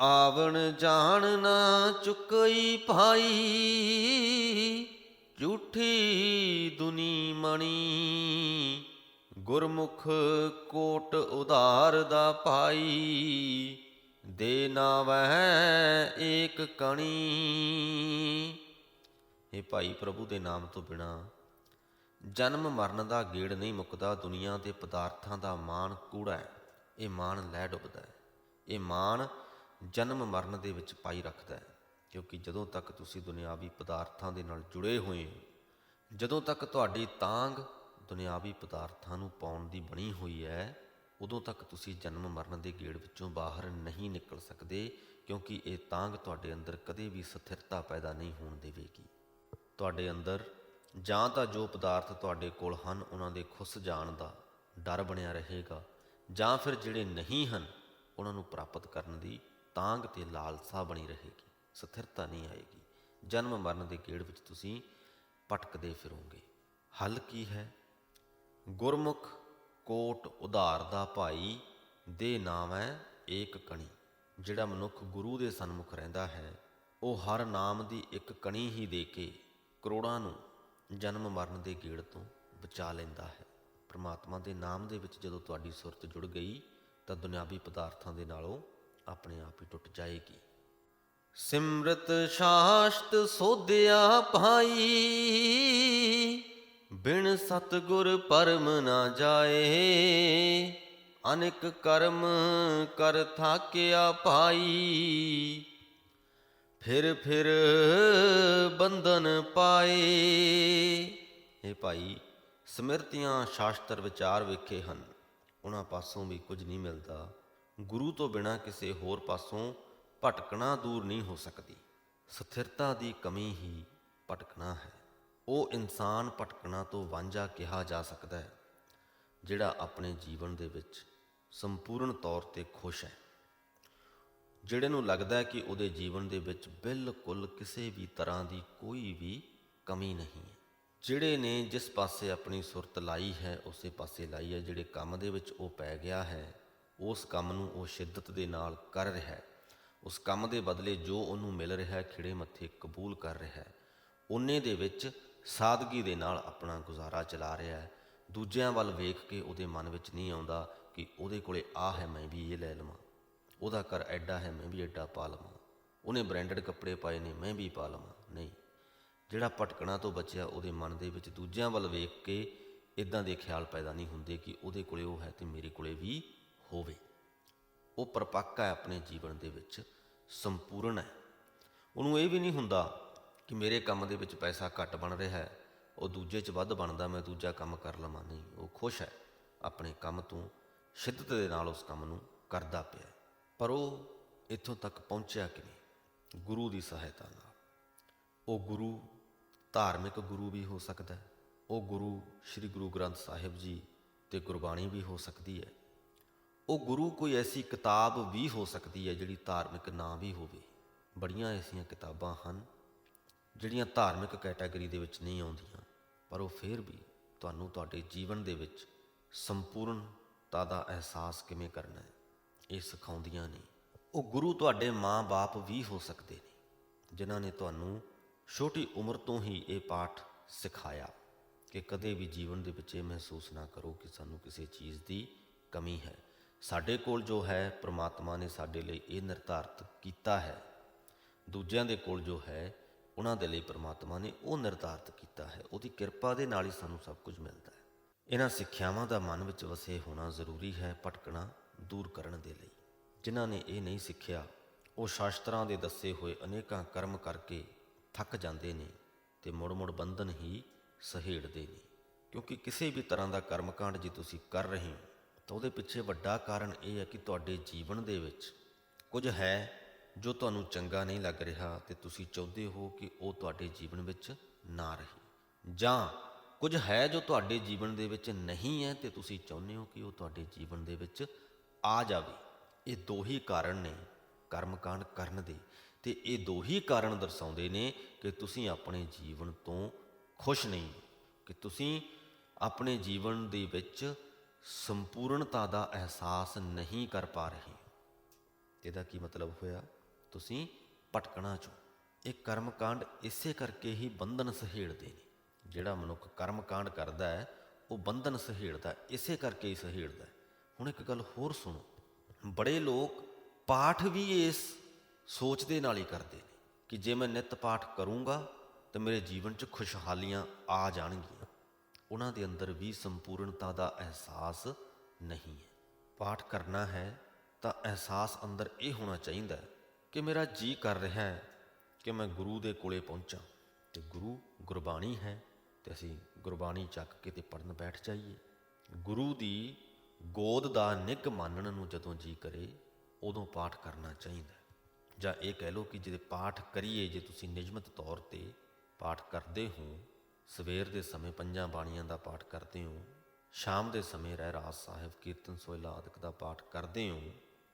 ਆਵਣ ਜਾਣ ਨਾ ਚੁਕਈ ਭਾਈ, ਝੂਠੀ ਦੁਨੀ ਮਣੀ, ਗੁਰਮੁਖ ਕੋਟ ਉਧਾਰ ਦਾ ਪਾਈ ਦੇ ਨਾਵੈ ਏਕ ਕਣੀ। ਇਹ ਭਾਈ ਪ੍ਰਭੂ ਦੇ ਨਾਮ ਤੋਂ ਬਿਨਾ। ਜਨਮ ਮਰਨ ਦਾ ਗੇੜ ਨਹੀਂ ਮੁੱਕਦਾ, ਦੁਨੀਆ ਦੇ ਪਦਾਰਥਾਂ ਦਾ ਮਾਣ ਕੂੜਾ ਹੈ, ਇਹ ਮਾਣ ਲੈ ਡੁੱਬਦਾ ਹੈ। ਇਹ ਮਾਣ ਜਨਮ ਮਰਨ ਦੇ ਵਿੱਚ ਪਾਈ ਰੱਖਦਾ ਹੈ, ਕਿਉਂਕਿ ਜਦੋਂ ਤੱਕ ਤੁਸੀਂ ਦੁਨਿਆਵੀ ਪਦਾਰਥਾਂ ਦੇ ਨਾਲ ਜੁੜੇ ਹੋਏ ਹੋ, ਜਦੋਂ ਤੱਕ ਤੁਹਾਡੀ ਤਾਂਗ ਦੁਨਿਆਵੀ ਪਦਾਰਥਾਂ ਨੂੰ ਪਾਉਣ ਦੀ ਬਣੀ ਹੋਈ ਹੈ, ਉਦੋਂ ਤੱਕ ਤੁਸੀਂ ਜਨਮ ਮਰਨ ਦੇ ਗੇੜ ਵਿੱਚੋਂ ਬਾਹਰ ਨਹੀਂ ਨਿਕਲ ਸਕਦੇ, ਕਿਉਂਕਿ ਇਹ ਤਾਂਗ ਤੁਹਾਡੇ ਅੰਦਰ ਕਦੇ ਵੀ ਸਥਿਰਤਾ ਪੈਦਾ ਨਹੀਂ ਹੋਣ ਦੇਵੇਗੀ। ਤੁਹਾਡੇ ਅੰਦਰ ਜਾਂ ਤਾਂ ਜੋ ਪਦਾਰਥ ਤੁਹਾਡੇ ਕੋਲ ਹਨ, ਉਹਨਾਂ ਦੇ ਖੁੱਸ ਜਾਣ ਦਾ ਡਰ ਬਣਿਆ ਰਹੇਗਾ, ਜਾਂ ਫਿਰ ਜਿਹੜੇ ਨਹੀਂ ਹਨ, ਉਹਨਾਂ ਨੂੰ ਪ੍ਰਾਪਤ ਕਰਨ ਦੀ ਤਾਂਗ ਤੇ ਲਾਲਸਾ ਬਣੀ ਰਹੇਗੀ, ਸਥਿਰਤਾ ਨਹੀਂ ਆਏਗੀ। ਜਨਮ ਮਰਨ ਦੇ ਗੇੜ ਵਿੱਚ ਤੁਸੀਂ ਭਟਕਦੇ ਫਿਰੋਗੇ। ਹੱਲ ਕੀ ਹੈ? ਗੁਰਮੁਖ ਕੋਟ ਉਧਾਰ ਦਾ ਭਾਈ ਦੇ ਨਾਮ ਹੈ ਏਕ ਕਣੀ। ਜਿਹੜਾ ਮਨੁੱਖ ਗੁਰੂ ਦੇ ਸਨਮੁਖ ਰਹਿੰਦਾ ਹੈ, ਉਹ ਹਰ ਨਾਮ ਦੀ ਇੱਕ ਕਣੀ ਹੀ ਦੇ ਕੇ ਕਰੋੜਾਂ ਨੂੰ ਜਨਮ ਮਰਨ ਦੇ ਗੇੜ ਤੋਂ ਬਚਾ ਲੈਂਦਾ ਹੈ। ਪ੍ਰਮਾਤਮਾ ਦੇ ਨਾਮ ਦੇ ਵਿੱਚ ਜਦੋਂ ਤੁਹਾਡੀ ਸੁਰਤ ਜੁੜ ਗਈ, ਤਾਂ ਦੁਨਿਆਵੀ ਪਦਾਰਥਾਂ ਦੇ ਨਾਲੋਂ ਆਪਣੇ ਆਪ ਹੀ ਟੁੱਟ ਜਾਏਗੀ। ਸਿਮਰਤ ਸ਼ਾਸਤ ਸੋਧਿਆ ਭਾਈ, ਬਿਨ ਸਤਗੁਰ ਪਰਮ ਨਾ ਜਾਏ। ਅਨੇਕ ਕਰਮ ਕਰ ਥਾਕਿਆ ਭਾਈ ਫਿਰ ਫਿਰ ਬੰਧਨ ਪਾਏ। ਇਹ ਭਾਈ ਸਮਿਰਤੀਆਂ ਸ਼ਾਸਤਰ ਵਿਚਾਰ ਵੇਖੇ ਹਨ। ਉਹਨਾਂ ਪਾਸੋਂ ਵੀ ਕੁਝ ਨਹੀਂ ਮਿਲਦਾ। ਗੁਰੂ ਤੋਂ ਬਿਨਾ ਕਿਸੇ ਹੋਰ ਪਾਸੋਂ ਭਟਕਣਾ ਦੂਰ ਨਹੀਂ ਹੋ ਸਕਦੀ। ਸਥਿਰਤਾ ਦੀ ਕਮੀ ਹੀ ਭਟਕਣਾ ਹੈ। ਉਹ ਇਨਸਾਨ ਭਟਕਣਾ ਤੋਂ ਵਾਂਝਾ ਕਿਹਾ ਜਾ ਸਕਦਾ ਹੈ, ਜਿਹੜਾ ਆਪਣੇ ਜੀਵਨ ਦੇ ਵਿੱਚ ਸੰਪੂਰਨ ਤੌਰ ਤੇ ਖੁਸ਼ ਹੈ। ਜਿਹੜੇ ਨੂੰ ਲੱਗਦਾ ਹੈ ਕਿ ਉਹਦੇ ਜੀਵਨ ਦੇ ਵਿੱਚ ਬਿਲਕੁਲ ਕਿਸੇ ਵੀ ਤਰ੍ਹਾਂ ਦੀ ਕੋਈ ਵੀ ਕਮੀ ਨਹੀਂ ਹੈ। ਜਿਹੜੇ ਨੇ ਜਿਸ ਪਾਸੇ ਆਪਣੀ ਸੁਰਤ ਲਾਈ ਹੈ, ਉਸੇ ਪਾਸੇ ਲਾਈ ਹੈ, ਜਿਹੜੇ ਕੰਮ ਦੇ ਵਿੱਚ ਉਹ ਪੈ ਗਿਆ ਹੈ, ਉਸ ਕੰਮ ਨੂੰ ਉਹ ਸ਼ਿੱਦਤ ਦੇ ਨਾਲ ਕਰ ਰਿਹਾ ਹੈ। ਉਸ ਕੰਮ ਦੇ ਬਦਲੇ ਜੋ ਉਹਨੂੰ ਮਿਲ ਰਿਹਾ ਹੈ ਖਿੜੇ ਮੱਥੇ ਕਬੂਲ ਕਰ ਰਿਹਾ ਹੈ। ਉਹਨੇ ਦੇ ਵਿੱਚ ਸਾਦਗੀ ਦੇ ਨਾਲ ਆਪਣਾ ਗੁਜ਼ਾਰਾ ਚਲਾ ਰਿਹਾ ਹੈ। ਦੂਜਿਆਂ ਵੱਲ ਵੇਖ ਕੇ ਉਹਦੇ ਮਨ ਵਿੱਚ ਨਹੀਂ ਆਉਂਦਾ ਕਿ ਉਹਦੇ ਕੋਲੇ ਆ ਹੈ, ਮੈਂ ਵੀ ਇਹ ਲੈ ਲਵਾਂ। ਉਹਦਾ ਘਰ ਐਡਾ ਹੈ, ਮੈਂ ਵੀ ਐਡਾ ਪਾ ਲਵਾਂ। ਉਹਨੇ ਬ੍ਰਾਂਡਡ ਕੱਪੜੇ ਪਾਏ ਨੇ, ਮੈਂ ਵੀ ਪਾ ਲਵਾਂ। ਨਹੀਂ, ਜਿਹੜਾ ਭਟਕਣਾ ਤੋਂ ਬਚਿਆ ਉਹਦੇ ਮਨ ਦੇ ਵਿੱਚ ਦੂਜਿਆਂ ਵੱਲ ਵੇਖ ਕੇ ਇਦਾਂ ਦੇ ਖਿਆਲ ਪੈਦਾ ਨਹੀਂ ਹੁੰਦੇ ਕਿ ਉਹਦੇ ਕੋਲੇ ਉਹ ਹੈ ਤੇ ਮੇਰੇ ਕੋਲੇ ਵੀ ਹੋਵੇ। ਉਹ ਪਰਪੱਕ ਹੈ ਆਪਣੇ ਜੀਵਨ ਦੇ ਵਿੱਚ, ਸੰਪੂਰਨ ਹੈ। ਉਹਨੂੰ ਇਹ ਵੀ ਨਹੀਂ ਹੁੰਦਾ ਕਿ ਮੇਰੇ ਕੰਮ ਦੇ ਵਿੱਚ ਪੈਸਾ ਘੱਟ ਬਣ ਰਿਹਾ ਹੈ, ਉਹ ਦੂਜੇ 'ਚ ਵੱਧ ਬਣਦਾ, ਮੈਂ ਦੂਜਾ ਕੰਮ ਕਰ ਲਵਾਂ। ਨਹੀਂ, ਉਹ ਖੁਸ਼ ਹੈ, ਆਪਣੇ ਕੰਮ ਤੋਂ ਸ਼ਿੱਦਤ ਦੇ ਨਾਲ ਉਸ ਕੰਮ ਨੂੰ ਕਰਦਾ ਪਿਆ ਪਰ ਉਹ ਇੱਥੋਂ ਤੱਕ ਪਹੁੰਚਿਆ ਕਿਵੇਂ ਗੁਰੂ ਦੀ ਸਹਾਇਤਾ ਨਾਲ। ਉਹ ਗੁਰੂ, ਧਾਰਮਿਕ ਗੁਰੂ ਵੀ ਹੋ ਸਕਦਾ ਹੈ। ਉਹ ਗੁਰੂ ਸ੍ਰੀ ਗੁਰੂ ਗ੍ਰੰਥ ਸਾਹਿਬ ਜੀ ਤੇ ਗੁਰਬਾਣੀ ਵੀ ਹੋ ਸਕਦੀ ਹੈ। ਉਹ ਗੁਰੂ ਕੋਈ ਐਸੀ ਕਿਤਾਬ ਵੀ ਹੋ ਸਕਦੀ ਹੈ ਜਿਹੜੀ ਧਾਰਮਿਕ ਨਾ ਵੀ ਹੋਵੇ। ਬੜੀਆਂ ਐਸੀਆਂ ਕਿਤਾਬਾਂ ਹਨ ਜਿਹੜੀਆਂ ਧਾਰਮਿਕ ਕੈਟਾਗਰੀ ਦੇ ਵਿੱਚ ਨਹੀਂ ਆਉਂਦੀਆਂ, ਪਰ ਉਹ ਫਿਰ ਵੀ ਤੁਹਾਨੂੰ ਤੁਹਾਡੇ ਜੀਵਨ ਦੇ ਵਿੱਚ ਸੰਪੂਰਨਤਾ ਦਾ ਅਹਿਸਾਸ ਕਿਵੇਂ ਕਰਨਾ ਹੈ? ਇਹ ਸਿਖਾਉਂਦੀਆਂ ਨੇ। ਉਹ ਗੁਰੂ ਤੁਹਾਡੇ ਮਾਂ-ਬਾਪ ਵੀ ਹੋ ਸਕਦੇ ਨੇ, ਜਿਨ੍ਹਾਂ ਨੇ ਤੁਹਾਨੂੰ ਛੋਟੀ ਉਮਰ ਤੋਂ ਹੀ ਇਹ ਪਾਠ ਸਿਖਾਇਆ ਕਿ ਕਦੇ ਵੀ ਜੀਵਨ ਦੇ ਵਿੱਚ ਇਹ ਮਹਿਸੂਸ ਨਾ ਕਰੋ ਕਿ ਸਾਨੂੰ ਕਿਸੇ ਚੀਜ਼ ਦੀ ਕਮੀ ਹੈ। ਸਾਡੇ ਕੋਲ ਜੋ ਹੈ, ਪ੍ਰਮਾਤਮਾ ਨੇ ਸਾਡੇ ਲਈ ਇਹ ਨਿਰਧਾਰਤ ਕੀਤਾ ਹੈ। ਦੂਜਿਆਂ ਦੇ ਕੋਲ ਜੋ ਹੈ, ਉਹਨਾਂ ਦੇ ਲਈ ਪ੍ਰਮਾਤਮਾ ਨੇ ਉਹ ਨਿਰਧਾਰਤ ਕੀਤਾ ਹੈ। ਉਹਦੀ ਕਿਰਪਾ ਦੇ ਨਾਲ ਹੀ ਸਾਨੂੰ ਸਭ ਕੁਝ ਮਿਲਦਾ ਹੈ। ਇਹਨਾਂ ਸਿੱਖਿਆਵਾਂ ਦਾ ਮਨ ਵਿੱਚ ਵਸੇ ਹੋਣਾ ਜ਼ਰੂਰੀ ਹੈ, ਭਟਕਣਾ ਦੂਰ ਕਰਨ ਦੇ ਲਈ। ਜਿਨ੍ਹਾਂ ਨੇ ਇਹ ਨਹੀਂ ਸਿੱਖਿਆ, ਉਹ ਸ਼ਾਸਤਰਾਂ ਦੇ ਦੱਸੇ ਹੋਏ ਅਨੇਕਾਂ ਕਰਮ ਕਰਕੇ ਥੱਕ ਜਾਂਦੇ ਨੇ ਤੇ ਮੁੜ-ਮੁੜ ਬੰਧਨ ਹੀ ਸਹੇੜਦੇ ਨੇ। ਕਿਉਂਕਿ ਕਿਸੇ ਵੀ ਤਰ੍ਹਾਂ ਦਾ ਕਰਮਕਾਂਡ ਜੇ ਤੁਸੀਂ ਕਰ ਰਹੇ ਹੋ, ਤਾਂ ਉਹਦੇ ਪਿੱਛੇ ਵੱਡਾ ਕਾਰਨ ਇਹ ਹੈ ਕਿ ਤੁਹਾਡੇ ਜੀਵਨ ਦੇ ਵਿੱਚ ਕੁਝ ਹੈ ਜੋ ਤੁਹਾਨੂੰ ਚੰਗਾ ਨਹੀਂ ਲੱਗ ਰਿਹਾ ਤੇ ਤੁਸੀਂ ਚਾਹੁੰਦੇ ਹੋ ਕਿ ਉਹ ਤੁਹਾਡੇ ਜੀਵਨ ਵਿੱਚ ਨਾ ਰਹੇ। ਜਾਂ ਕੁਝ ਹੈ ਜੋ ਤੁਹਾਡੇ ਜੀਵਨ ਦੇ ਵਿੱਚ ਨਹੀਂ ਹੈ ਤੇ ਤੁਸੀਂ ਚਾਹੁੰਦੇ ਹੋ ਕਿ ਉਹ ਤੁਹਾਡੇ ਜੀਵਨ ਦੇ ਵਿੱਚ ਆ ਜਾਵੇ। ਇਹ ਦੋ ਹੀ ਕਾਰਨ ਨੇ ਕਰਮਕਾਂਡ ਕਰਨ ਦੇ ਤੇ ਇਹ ਦੋ ਹੀ ਕਾਰਨ ਦਰਸਾਉਂਦੇ ਨੇ ਕਿ ਤੁਸੀਂ ਆਪਣੇ ਜੀਵਨ ਤੋਂ ਖੁਸ਼ ਨਹੀਂ ਕਿ ਤੁਸੀਂ ਆਪਣੇ ਜੀਵਨ ਦੇ ਵਿੱਚ ਸੰਪੂਰਨਤਾ ਦਾ ਅਹਿਸਾਸ ਨਹੀਂ ਕਰ ਪਾ ਰਹੇ ਇਹਦਾ ਕੀ ਮਤਲਬ ਹੋਇਆ? ਤੁਸੀਂ ਭਟਕਣਾ ਚੋਂ। ਇਹ ਕਰਮਕਾਂਡ ਇਸੇ ਕਰਕੇ ਹੀ ਬੰਧਨ ਸਹੇੜਦੇ ਨੇ। ਜਿਹੜਾ ਮਨੁੱਖ ਕਰਮ ਕਾਂਡ ਕਰਦਾ ਹੈ, ਉਹ ਬੰਧਨ ਸਹੇੜਦਾ, ਇਸੇ ਕਰਕੇ ਹੀ ਸਹੇੜਦਾ ਹੁਣ ਇੱਕ ਗੱਲ ਹੋਰ ਸੁਣੋ। ਬੜੇ ਲੋਕ ਪਾਠ ਵੀ ਇਸ ਸੋਚ ਦੇ ਨਾਲ ਹੀ ਕਰਦੇ ਨੇ ਕਿ ਜੇ ਮੈਂ ਨਿਤ ਪਾਠ ਕਰੂੰਗਾ ਤਾਂ ਮੇਰੇ ਜੀਵਨ 'ਚ ਖੁਸ਼ਹਾਲੀਆਂ ਆ ਜਾਣਗੀਆਂ। ਉਹਨਾਂ ਦੇ ਅੰਦਰ ਵੀ ਸੰਪੂਰਨਤਾ ਦਾ ਅਹਿਸਾਸ ਨਹੀਂ ਹੈ। ਪਾਠ ਕਰਨਾ ਹੈ ਤਾਂ ਅਹਿਸਾਸ ਅੰਦਰ ਇਹ ਹੋਣਾ ਚਾਹੀਦਾ ਹੈ ਕਿ ਮੇਰਾ ਜੀ ਕਰ ਰਿਹਾ ਹੈ ਕਿ ਮੈਂ ਗੁਰੂ ਦੇ ਕੋਲੇ ਪਹੁੰਚਾਂ। ਤੇ ਗੁਰੂ ਗੁਰਬਾਣੀ ਹੈ ਤੇ ਅਸੀਂ ਗੁਰਬਾਣੀ ਚੱਕ ਕੇ ਤੇ ਪੜਨ ਬੈਠ ਜਾਈਏ। ਗੁਰੂ ਦੀ ਗੋਦ ਦਾ ਨਿੱਘ ਮੰਨਣ ਨੂੰ ਜਦੋਂ ਜੀ ਕਰੇ, ਉਦੋਂ ਪਾਠ ਕਰਨਾ ਚਾਹੀਦਾ ਜਾਂ ਇਹ ਕਹਿ ਲਓ ਕਿ ਜੇ ਪਾਠ ਕਰੀਏ, ਜੇ ਤੁਸੀਂ ਨਿਯਮਤ ਤੌਰ ਤੇ ਪਾਠ ਕਰਦੇ ਹੋ, ਸਵੇਰ ਦੇ ਸਮੇਂ ਪੰਜਾਂ ਬਾਣੀਆਂ ਦਾ ਪਾਠ ਕਰਦੇ ਹੋ, ਸ਼ਾਮ ਦੇ ਸਮੇਂ ਰਹਿ ਰਾਜ ਸਾਹਿਬ ਕੀਰਤਨ ਸੋਇਲਾ ਆਦਿਕ ਦਾ ਪਾਠ ਕਰਦੇ ਹੋ,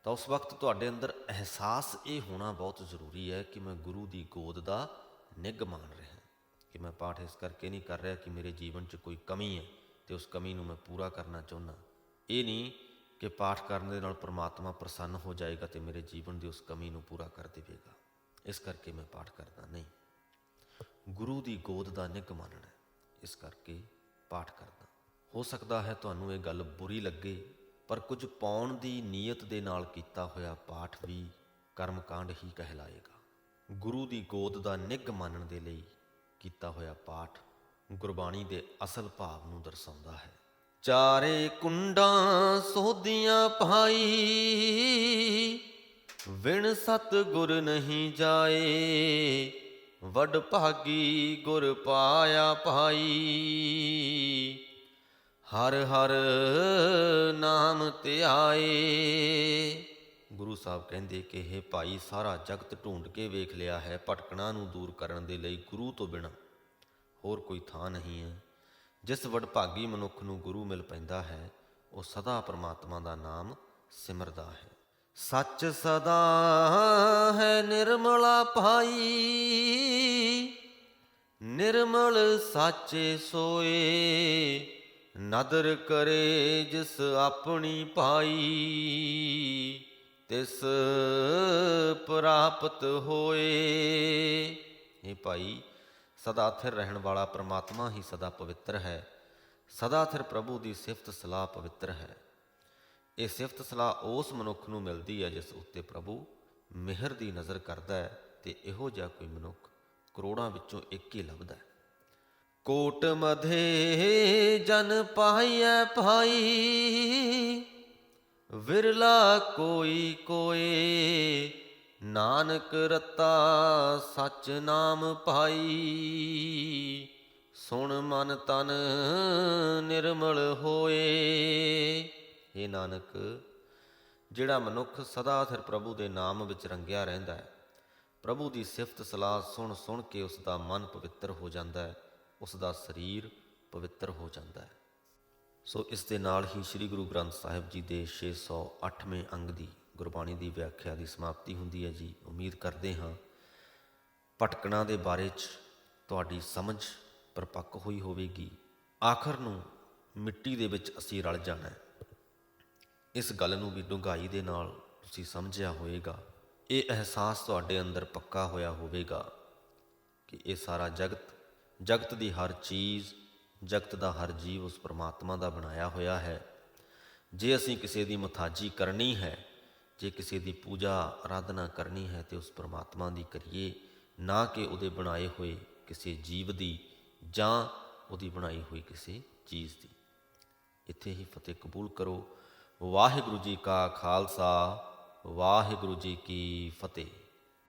ਤਾਂ ਉਸ ਵਕਤ ਤੁਹਾਡੇ ਅੰਦਰ ਅਹਿਸਾਸ ਇਹ ਹੋਣਾ ਬਹੁਤ ਜ਼ਰੂਰੀ ਹੈ ਕਿ ਮੈਂ ਗੁਰੂ ਦੀ ਗੋਦ ਦਾ ਨਿੱਘ ਮਾਣ ਰਿਹਾ ਕਿ ਮੈਂ ਪਾਠ ਇਸ ਕਰਕੇ ਨਹੀਂ ਕਰ ਰਿਹਾ ਕਿ ਮੇਰੇ ਜੀਵਨ 'ਚ ਕੋਈ ਕਮੀ ਹੈ ਤੇ ਉਸ ਕਮੀ ਨੂੰ ਮੈਂ ਪੂਰਾ ਕਰਨਾ ਚਾਹੁੰਦਾ। ਇਹ ਨਹੀਂ ਕਿ ਪਾਠ ਕਰਨ ਦੇ ਨਾਲ ਪ੍ਰਮਾਤਮਾ ਪ੍ਰਸੰਨ ਹੋ ਜਾਏਗਾ ਤੇ ਮੇਰੇ ਜੀਵਨ ਦੀ ਉਸ ਕਮੀ ਨੂੰ ਪੂਰਾ ਕਰ ਦੇਵੇਗਾ। ਇਸ ਕਰਕੇ ਮੈਂ ਪਾਠ ਕਰਦਾ ਨਹੀਂ। ਗੁਰੂ ਦੀ ਗੋਦ ਦਾ ਨਿੱਘ ਮੰਨਣਾ ਇਸ ਕਰਕੇ ਪਾਠ ਕਰਦਾ। ਹੋ ਸਕਦਾ ਹੈ ਤੁਹਾਨੂੰ ਇਹ ਗੱਲ ਬੁਰੀ ਲੱਗੇ, ਪਰ ਕੁਝ ਪਾਉਣ ਦੀ ਨੀਅਤ ਦੇ ਨਾਲ ਕੀਤਾ ਹੋਇਆ ਪਾਠ ਵੀ ਕਰਮਕਾਂਡ ਹੀ ਕਹਿਲਾਏਗਾ। ਗੁਰੂ ਦੀ ਗੋਦ ਦਾ ਨਿੱਘ ਮੰਨਣ ਦੇ ਲਈ ਕੀਤਾ ਹੋਇਆ ਪਾਠ ਗੁਰਬਾਣੀ ਦੇ ਅਸਲ ਭਾਵ ਨੂੰ ਦਰਸਾਉਂਦਾ ਹੈ। ਚਾਰੇ ਕੁੰਡਾਂ ਸੋਧੀਆਂ ਭਾਈ, ਵਿਣ ਸਤ ਗੁਰ ਨਹੀਂ ਜਾਏ, ਵੱਡ ਭਾਗੀ ਗੁਰ ਪਾਇਆ ਭਾਈ। ਹਰ ਹਰ ਨਾਮ ਧਿਆਏ। ਗੁਰੂ ਸਾਹਿਬ ਕਹਿੰਦੇ ਕਿ ਇਹ ਭਾਈ, ਸਾਰਾ ਜਗਤ ਢੂੰਡ ਕੇ ਵੇਖ ਲਿਆ ਹੈ, ਭਟਕਣਾ ਨੂੰ ਦੂਰ ਕਰਨ ਦੇ ਲਈ ਗੁਰੂ ਤੋਂ ਬਿਨਾਂ ਹੋਰ ਕੋਈ ਥਾਂ ਨਹੀਂ ਹੈ। ਜਿਸ ਵਡਭਾਗੀ ਮਨੁੱਖ ਨੂੰ ਗੁਰੂ ਮਿਲ ਪੈਂਦਾ ਹੈ, ਉਹ ਸਦਾ ਪਰਮਾਤਮਾ ਦਾ ਨਾਮ ਸਿਮਰਦਾ ਹੈ। ਸੱਚ ਸਦਾ ਹੈ ਨਿਰਮਲਾ ਭਾਈ, ਨਿਰਮਲ ਸਾਚੇ ਸੋਏ, ਨਦਰ ਕਰੇ ਜਿਸ ਆਪਣੀ ਪਾਈ ਤਿਸ ਪ੍ਰਾਪਤ ਹੋਏ। ਇਹ ਭਾਈ ਸਦਾ ਥਿਰ ਰਹਿਣ ਵਾਲਾ ਪ੍ਰਮਾਤਮਾ ਹੀ ਸਦਾ ਪਵਿੱਤਰ ਹੈ। ਸਦਾ ਥਿਰ ਪ੍ਰਭੂ ਦੀ ਸਿਫਤ ਸਲਾਹ ਪਵਿੱਤਰ ਹੈ। ਇਹ ਸਿਫਤ ਸਲਾਹ ਉਸ ਮਨੁੱਖ ਨੂੰ ਮਿਲਦੀ ਹੈ ਜਿਸ ਉੱਤੇ ਪ੍ਰਭੂ ਮਿਹਰ ਦੀ ਨਜ਼ਰ ਕਰਦਾ ਹੈ ਤੇ ਇਹੋ ਜਿਹਾ ਕੋਈ ਮਨੁੱਖ ਕਰੋੜਾਂ ਵਿੱਚੋਂ ਇੱਕ ਹੀ ਲੱਭਦਾ ਹੈ। ਕੋਟ ਮਧੇ ਜਨ ਪਾਈਐ ਭਾਈ, ਵਿਰਲਾ ਕੋਈ ਕੋਏ ਨਾਨਕ ਰਤਾ ਸਚ ਨਾਮ ਪਾਈ। ਸੁਣ ਮਨ ਤਨ ਨਿਰਮਲ ਹੋਏ। ਇਹ ਨਾਨਕ, ਜਿਹੜਾ ਮਨੁੱਖ ਸਦਾ ਸਿਰ ਪ੍ਰਭੂ ਦੇ ਨਾਮ ਵਿੱਚ ਰੰਗਿਆ ਰਹਿੰਦਾ ਹੈ, ਪ੍ਰਭੂ ਦੀ ਸਿਫਤ ਸਲਾਹ ਸੁਣ ਸੁਣ ਕੇ ਉਸ ਦਾ ਮਨ ਪਵਿੱਤਰ ਹੋ ਜਾਂਦਾ ਹੈ ਉਸ ਦਾ ਸਰੀਰ ਪਵਿੱਤਰ ਹੋ ਜਾਂਦਾ ਹੈ। ਸੋ ਇਸ ਦੇ ਨਾਲ ਹੀ ਸ੍ਰੀ ਗੁਰੂ ਗ੍ਰੰਥ ਸਾਹਿਬ ਜੀ ਦੇ 608ਵੇਂ ਅੰਗ ਦੀ ਗੁਰਬਾਣੀ ਦੀ ਵਿਆਖਿਆ ਦੀ ਸਮਾਪਤੀ ਹੁੰਦੀ ਹੈ ਜੀ। ਉਮੀਦ ਕਰਦੇ ਹਾਂ ਭਟਕਣਾ ਦੇ ਬਾਰੇ 'ਚ ਤੁਹਾਡੀ ਸਮਝ ਪਰਪੱਕ ਹੋਈ ਹੋਵੇਗੀ। ਆਖਰ ਨੂੰ ਮਿੱਟੀ ਦੇ ਵਿੱਚ ਅਸੀਂ ਰਲ ਜਾਣਾ ਹੈ। ਇਸ ਗੱਲ ਨੂੰ ਵੀ ਡੂੰਘਾਈ ਦੇ ਨਾਲ ਤੁਸੀਂ ਸਮਝਿਆ ਹੋਵੇਗਾ। ਇਹ ਅਹਿਸਾਸ ਤੁਹਾਡੇ ਅੰਦਰ ਪੱਕਾ ਹੋਇਆ ਹੋਵੇਗਾ ਕਿ ਇਹ ਸਾਰਾ ਜਗਤ ਜਗਤ ਦੀ ਹਰ ਚੀਜ਼, ਜਗਤ ਦਾ ਹਰ ਜੀਵ ਉਸ ਪ੍ਰਮਾਤਮਾ ਦਾ ਬਣਾਇਆ ਹੋਇਆ ਹੈ। ਜੇ ਅਸੀਂ ਕਿਸੇ ਦੀ ਮਥਾਜੀ ਕਰਨੀ ਹੈ ਜੇ ਕਿਸੇ ਦੀ ਪੂਜਾ ਆਰਾਧਨਾ ਕਰਨੀ ਹੈ ਤੇ ਉਸ ਪਰਮਾਤਮਾ ਦੀ ਕਰੀਏ, ਨਾ ਕਿ ਉਹਦੇ ਬਣਾਏ ਹੋਏ ਕਿਸੇ ਜੀਵ ਦੀ ਜਾਂ ਉਹਦੀ ਬਣਾਈ ਹੋਈ ਕਿਸੇ ਚੀਜ਼ ਦੀ। ਇੱਥੇ ਹੀ ਫਤਿਹ ਕਬੂਲ ਕਰੋ। ਵਾਹਿਗੁਰੂ ਜੀ ਕਾ ਖਾਲਸਾ, ਵਾਹਿਗੁਰੂ ਜੀ ਕੀ ਫਤਿਹ।